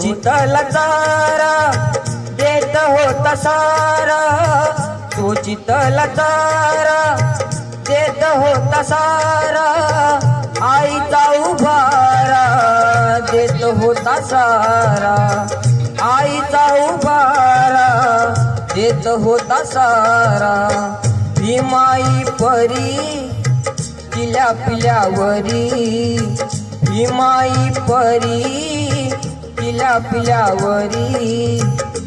जितला तारा चारा देत होता सारा. तो जितला तारा देत होता सारा. आईचा उभारा देत होता सारा. आईचा उभारा देत होता सारा. भीमाई परी किल्या पिल्यावरी. भीमाई परी पिल्या पिल्यावरी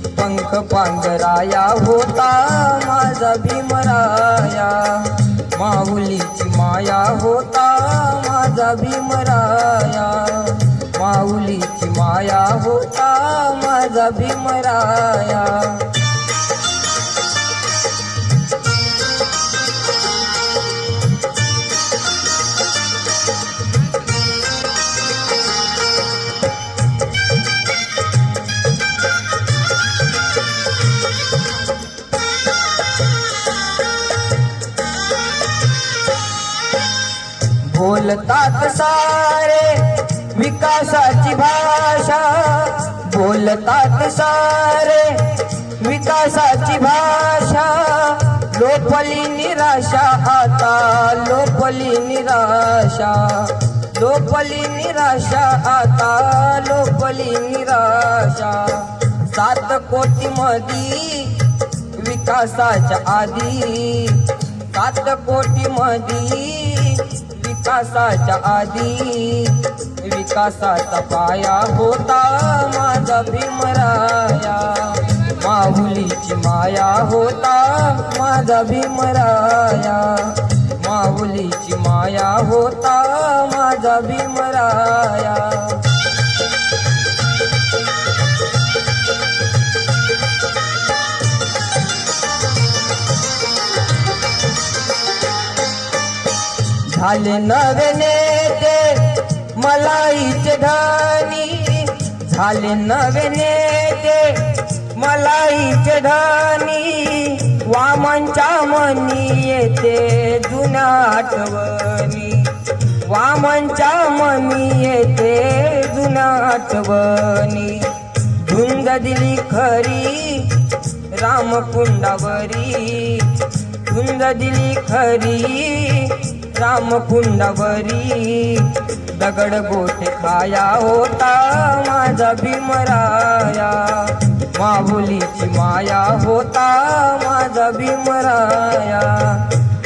पंख पांघराया होता माझा भीमराया. माऊलीची माया होता माझा भीमराया. माऊलीची माया होता माझा भीमराया. बोलतात सारे विकासाची भाषा. बोलतात सारे विकासाची भाषा. लोपली निराशा आता लोपली निराशा. लोपली निराशा आता लोपली निराशा. सात कोटी मधी विकासाच्या आधी सात कोटी मधी विकासाच्या आधी विकासाचा पाया होता माझा भीमराया. माहुलीची माया होता माझा भीमराया. माहुलीची माया होता माझा भीमराया. झाले नगने नेते मलाईचे धानी झाले नगने नेते मलाईचे धानी वामनच्या मनी येते जुन्या आठवणी वामनच्या मनी येते जुन्या आठवणी धुंद दिली खरी रामकुंडावरी. धुंद दिली खरी रामकुंडावरी दगड गोटे खाया होता माझा भीमराया माहुलीची माया होता माझा भीमराया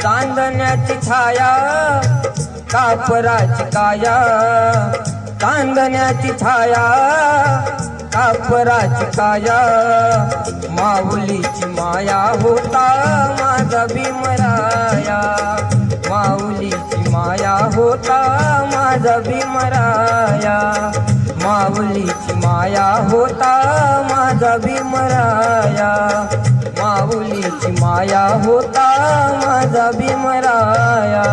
चांदण्याची छाया कापराची काया. चांदण्याची छाया कापराची काया. माऊलीची माया होता माझा भीमराया माऊलीची माया होता माझा भीमराया माऊलीची माया होता माझा भीमराया माऊलीची माया होता माझा भीमराया